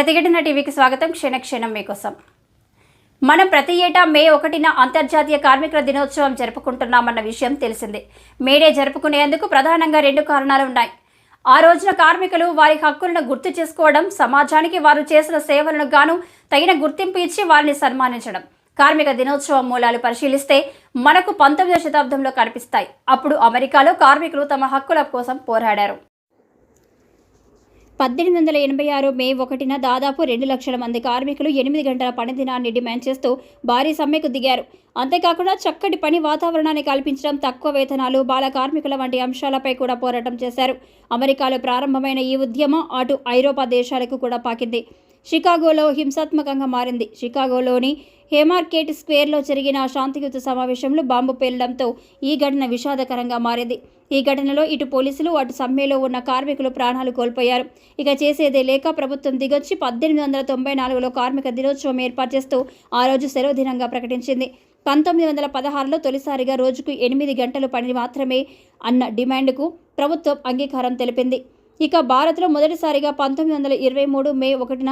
ప్రతిఘటన టీవీకి స్వాగతం. క్షణక్షణం మీకోసం. మనం ప్రతి ఏటా మే ఒకటిన అంతర్జాతీయ కార్మికుల దినోత్సవం జరుపుకుంటున్నామన్న విషయం తెలిసిందే. మేడే జరుపుకునేందుకు ప్రధానంగా రెండు కారణాలు ఉన్నాయి. ఆ రోజున కార్మికులు వారి హక్కులను గుర్తు చేసుకోవడం సమాజానికి వారు చేసిన సేవలను గాను తగిన గుర్తింపు ఇచ్చి వారిని సన్మానించడం. కార్మిక దినోత్సవం మూలాలు పరిశీలిస్తే మనకు పంతొమ్మిదవ శతాబ్దంలో కనిపిస్తాయి. అప్పుడు అమెరికాలో కార్మికులు తమ హక్కుల కోసం పోరాడారు. పద్దెనిమిది వందల ఎనభై ఆరు మే ఒకటిన దాదాపు రెండు లక్షల మంది కార్మికులు ఎనిమిది గంటల పని దినాన్ని డిమాండ్ చేస్తూ భారీ సమ్మెకు దిగారు. అంతేకాకుండా చక్కటి పని వాతావరణాన్ని కల్పించడం తక్కువ వేతనాలు బాల కార్మికుల వంటి అంశాలపై కూడా పోరాటం చేశారు. అమెరికాలో ప్రారంభమైన ఈ ఉద్యమం అటు ఐరోపా దేశాలకు కూడా పాకింది. షికాగోలో హింసాత్మకంగా మారింది. షికాగోలోని హేమార్కేట్ స్క్వేర్లో జరిగిన శాంతియుత సమావేశంలో బాంబు పేలడంతో ఈ ఘటన విషాదకరంగా మారింది. ఈ ఘటనలో ఇటు పోలీసులు అటు సమ్మెలో ఉన్న కార్మికులు ప్రాణాలు కోల్పోయారు. ఇక చేసేదే లేక ప్రభుత్వం దిగొచ్చి పద్దెనిమిది వందల తొంభై నాలుగులో కార్మిక దినోత్సవం ఏర్పాటు చేస్తూ ఆ రోజు సెలవు దినంగా ప్రకటించింది. పంతొమ్మిది వందల పదహారులో తొలిసారిగా రోజుకు ఎనిమిది గంటలు పని మాత్రమే అన్న డిమాండ్కు ప్రభుత్వం అంగీకారం తెలిపింది. ఇక భారత్లో మొదటిసారిగా పంతొమ్మిది వందల ఇరవై మూడు మే ఒకటిన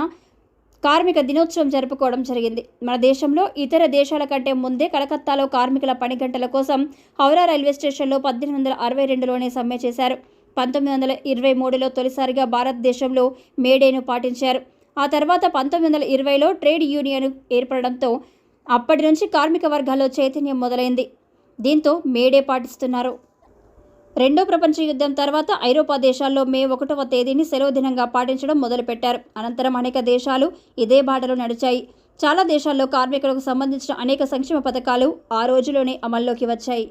కార్మిక దినోత్సవం జరుపుకోవడం జరిగింది. మన దేశంలో ఇతర దేశాల కంటే ముందే కలకత్తాలో కార్మికుల పని గంటల కోసం హౌరా రైల్వే స్టేషన్లో పద్దెనిమిది వందల అరవై రెండులోనే సమ్మె చేశారు. పంతొమ్మిది వందల ఇరవై మూడులో తొలిసారిగా భారతదేశంలో మేడేను పాటించారు. ఆ తర్వాత పంతొమ్మిది వందల ఇరవైలో ట్రేడ్ యూనియన్ ఏర్పడడంతో అప్పటి నుంచి కార్మిక వర్గాల్లో చైతన్యం మొదలైంది. దీంతో మేడే పాటిస్తున్నారు. రెండో ప్రపంచ యుద్ధం తర్వాత ఐరోపా దేశాల్లో మే ఒకటవ తేదీని సెలవు దినంగా పాటించడం మొదలుపెట్టారు. అనంతరం అనేక దేశాలు ఇదే బాటలో నడిచాయి. చాలా దేశాల్లో కార్మికులకు సంబంధించిన అనేక సంక్షేమ పథకాలు ఆ రోజులోనే అమల్లోకి వచ్చాయి.